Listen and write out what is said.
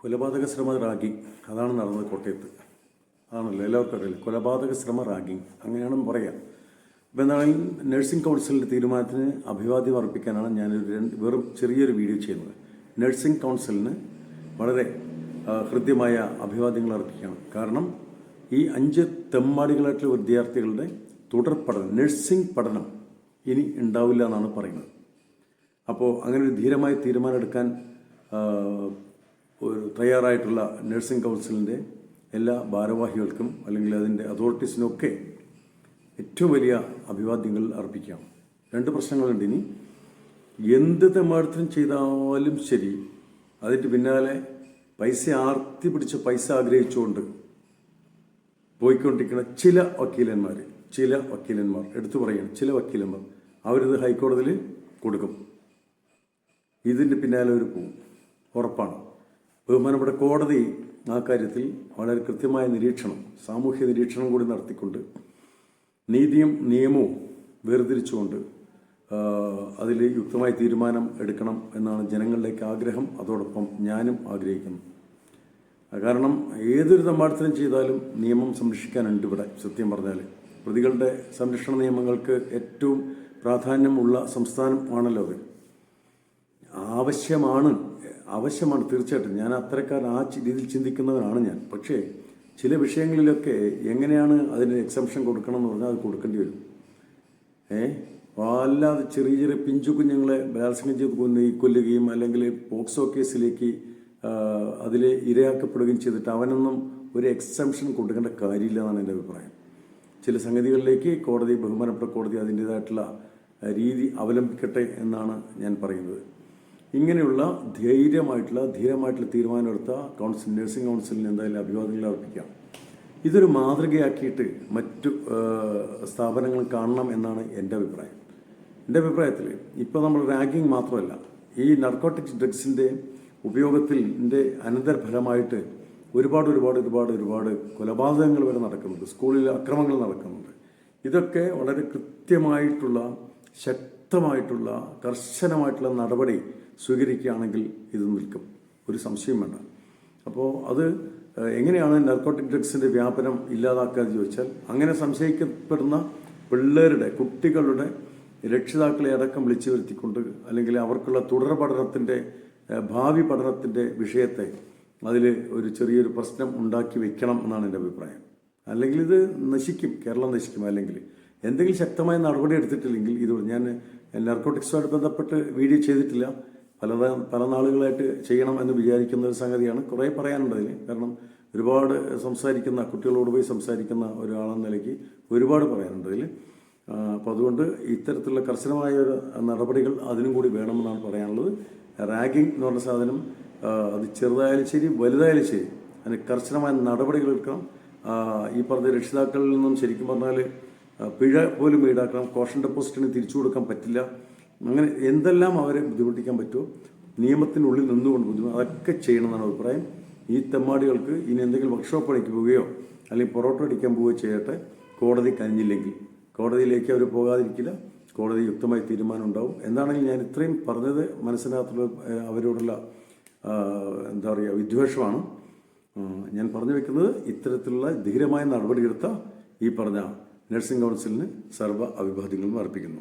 കൊലപാതക ശ്രമ റാഗിങ് അതാണ് നടന്നത് കോട്ടയത്ത്. ആണല്ലോ എല്ലാവർക്കും അറിയില്ല? കൊലപാതക ശ്രമ റാഗിങ് അങ്ങനെയാണ് പറയുക ഇപ്പം എന്താണെങ്കിലും നഴ്സിംഗ് കൗൺസിലിന്റെ തീരുമാനത്തിന് അഭിവാദ്യം അർപ്പിക്കാനാണ് ഞാനൊരു വെറും ചെറിയൊരു വീഡിയോ ചെയ്യുന്നത്. നഴ്സിംഗ് കൗൺസിലിന് വളരെ ഹൃദ്യമായ അഭിവാദ്യങ്ങൾ അർപ്പിക്കുകയാണ് കാരണം ഈ അഞ്ച് തെമ്മാടികളായിട്ടുള്ള വിദ്യാർത്ഥികളുടെ തുടർ പഠനം നഴ്സിംഗ് പഠനം ഇനി ഉണ്ടാവില്ല എന്നാണ് പറയുന്നത്. അപ്പോൾ അങ്ങനെ ഒരു ധീരമായ തീരുമാനം എടുക്കാൻ ഒരു തയ്യാറായിട്ടുള്ള നഴ്സിംഗ് കൗൺസിലിന്റെ എല്ലാ ഭാരവാഹികൾക്കും അല്ലെങ്കിൽ അതിന്റെ അതോറിറ്റീസിനൊക്കെ ഏറ്റവും വലിയ അഭിവാദ്യങ്ങൾ അർപ്പിക്കാം. രണ്ട് പ്രശ്നങ്ങളുണ്ട് ഇനി. എന്ത് തെമാർത്ഥം ചെയ്താലും ശരി അതിന്റെ പിന്നാലെ പൈസ ആർത്തി പിടിച്ച് പൈസ ആഗ്രഹിച്ചുകൊണ്ട് പോയിക്കൊണ്ടിരിക്കുന്ന ചില വക്കീലന്മാർ ചില വക്കീലന്മാർ എടുത്തു പറയണം ചില വക്കീലന്മാർ അവരിത് ഹൈക്കോടതിയിൽ കൊടുക്കും. ഇതിന്റെ പിന്നാലെ ഒരു പോവും. ഉറപ്പാണ്. ബഹുമാനപ്പെട്ട കോടതി ആ കാര്യത്തിൽ വളരെ കൃത്യമായ നിരീക്ഷണം സാമൂഹ്യ നിരീക്ഷണം കൂടി നടത്തിക്കൊണ്ട് നീതിയും നിയമവും വേർതിരിച്ചുകൊണ്ട് അതിൽ യുക്തമായ തീരുമാനം എടുക്കണം എന്നാണ് ജനങ്ങളിലേക്ക് ആഗ്രഹം. അതോടൊപ്പം ഞാനും ആഗ്രഹിക്കുന്നു. കാരണം ഏതൊരു തമ്പാടത്തിനും ചെയ്താലും നിയമം സംരക്ഷിക്കാനുണ്ട് ഇവിടെ സത്യം പറഞ്ഞാൽ പ്രതികളുടെ സംരക്ഷണ നിയമങ്ങൾക്ക് ഏറ്റവും പ്രാധാന്യമുള്ള സംസ്ഥാനം ആണല്ലോ അത്. ആവശ്യമാണ് ആവശ്യമാണ് തീർച്ചയായിട്ടും. ഞാൻ അത്തരക്കാരൻ ആ രീതിയിൽ ചിന്തിക്കുന്നവനാണ് ഞാൻ. പക്ഷേ ചില വിഷയങ്ങളിലൊക്കെ എങ്ങനെയാണ് അതിന് എക്സംഷൻ കൊടുക്കണം എന്ന് പറഞ്ഞാൽ അത് കൊടുക്കേണ്ടി വരും. ഏ? വല്ലാതെ ചെറിയ ചെറിയ പിഞ്ചു കുഞ്ഞുങ്ങളെ ബലാത്സംഗം ചെയ്ത് കൊന്ന് കൊല്ലുകയും അല്ലെങ്കിൽ പോക്സോ കേസിലേക്ക് അതിൽ ഇരയാക്കപ്പെടുകയും ചെയ്തിട്ട് അവനൊന്നും ഒരു എക്സംഷൻ കൊടുക്കേണ്ട കാര്യമില്ല എന്നാണ് എന്റെ അഭിപ്രായം. ചില സംഗതികളിലേക്ക് കോടതി ബഹുമാനപ്പെട്ട കോടതി അതിന്റേതായിട്ടുള്ള രീതി അവലംബിക്കട്ടെ എന്നാണ് ഞാൻ പറയുന്നത്. ഇങ്ങനെയുള്ള ധൈര്യമായിട്ടുള്ള ധീരമായിട്ടുള്ള തീരുമാനമെടുത്ത കൗൺസിൽ നഴ്സിംഗ് കൗൺസിലിന് എന്തായാലും അഭിവാദ്യങ്ങൾ അർപ്പിക്കാം. ഇതൊരു മാതൃകയാക്കിയിട്ട് മറ്റു സ്ഥാപനങ്ങൾ കാണണം എന്നാണ് എന്റെ അഭിപ്രായം. എന്റെ അഭിപ്രായത്തിൽ ഇപ്പോൾ നമ്മൾ റാങ്കിങ് മാത്രമല്ല ഈ നർക്കോട്ടിക് ഡ്രഗ്സിന്റെ ഉപയോഗത്തിന്റെ അനന്തരഫലമായിട്ട് ഒരുപാട് ഒരുപാട് ഒരുപാട് ഒരുപാട് കൊലപാതകങ്ങൾ വരെ നടക്കുന്നുണ്ട്. സ്കൂളിൽ അക്രമങ്ങൾ നടക്കുന്നുണ്ട്. ഇതൊക്കെ വളരെ കൃത്യമായിട്ടുള്ള ശക്തമായിട്ടുള്ള കർശനമായിട്ടുള്ള നടപടി സ്വീകരിക്കുകയാണെങ്കിൽ ഇത് നിൽക്കും. ഒരു സംശയം വേണ്ട. അപ്പോൾ അത് എങ്ങനെയാണ് നർക്കോട്ടിക് ഡ്രഗ്സിന്റെ വ്യാപനം ഇല്ലാതാക്കുക എന്ന് ചോദിച്ചാൽ അങ്ങനെ സംശയിക്കപ്പെടുന്ന പിള്ളേരുടെ കുട്ടികളുടെ രക്ഷിതാക്കളെ അടക്കം വിളിച്ചു വരുത്തിക്കൊണ്ട് അല്ലെങ്കിൽ അവർക്കുള്ള തുടർ പഠനത്തിന്റെ ഭാവി പഠനത്തിന്റെ വിഷയത്തെ അതിൽ ഒരു ചെറിയൊരു പ്രശ്നം ഉണ്ടാക്കി വെക്കണം എന്നാണ് എന്റെ അഭിപ്രായം. അല്ലെങ്കിൽ ഇത് നശിക്കും കേരളം നശിക്കും അല്ലെങ്കിൽ എന്തെങ്കിലും ശക്തമായ നടപടി എടുത്തിട്ടില്ലെങ്കിൽ ഇത് ഞാൻ നർക്കോട്ടിക്സുമായിട്ട് ബന്ധപ്പെട്ട് വീഡിയോ ചെയ്തിട്ടില്ല. പല പല നാളുകളായിട്ട് ചെയ്യണം എന്ന് വിചാരിക്കുന്ന ഒരു സംഗതിയാണ് കുറേ പറയാനുണ്ട് അതിന് കാരണം ഒരുപാട് സംസാരിക്കുന്ന കുട്ടികളോട് പോയി സംസാരിക്കുന്ന ഒരാളെന്ന നിലയ്ക്ക് ഒരുപാട് പറയാനുണ്ട് അതിൽ അപ്പോൾ അതുകൊണ്ട് ഇത്തരത്തിലുള്ള കർശനമായ ഒരു നടപടികൾ അതിനും കൂടി വേണമെന്നാണ് പറയാനുള്ളത്. റാഗിംഗ് എന്ന് പറഞ്ഞ സാധനം അത് ചെറുതായാലും ശരി വലുതായാലും ശരി അതിന് കർശനമായ നടപടികൾ എടുക്കണം. ഈ പറഞ്ഞ രക്ഷിതാക്കളിൽ നിന്നും ശരിക്കും പറഞ്ഞാൽ പിഴ പോലും ഈടാക്കണം കോഷൻ ഡെപ്പോസിറ്റിന് തിരിച്ചു കൊടുക്കാൻ പറ്റില്ല. അങ്ങനെ എന്തെല്ലാം അവരെ ബുദ്ധിമുട്ടിക്കാൻ പറ്റുമോ? നിയമത്തിനുള്ളിൽ നിന്നുകൊണ്ട് ബുദ്ധിമുട്ട് അതൊക്കെ ചെയ്യണമെന്നാണ് അഭിപ്രായം. ഈ തെമ്മാടികൾക്ക് ഇനി എന്തെങ്കിലും വർക്ക്ഷോപ്പ് പണിക്ക് പോവുകയോ അല്ലെങ്കിൽ പൊറോട്ട അടിക്കാൻ പോവുകയോ ചെയ്യട്ടെ കോടതി കഴിഞ്ഞില്ലെങ്കിൽ കോടതിയിലേക്ക് അവർ പോകാതിരിക്കില്ല കോടതി യുക്തമായി തീരുമാനം ഉണ്ടാവും. എന്താണെങ്കിൽ ഞാൻ ഇത്രയും പറഞ്ഞത് മനസ്സിനകത്തുള്ള അവരോടുള്ള എന്താ പറയുക വിദ്വേഷമാണ്. ഞാൻ പറഞ്ഞു വെക്കുന്നത് ഇത്തരത്തിലുള്ള ധീരമായ നടപടിയെടുത്ത ഈ പറഞ്ഞ നഴ്സിംഗ് കൗൺസിലിന് സർവ അഭിവാദ്യങ്ങളും അർപ്പിക്കുന്നു.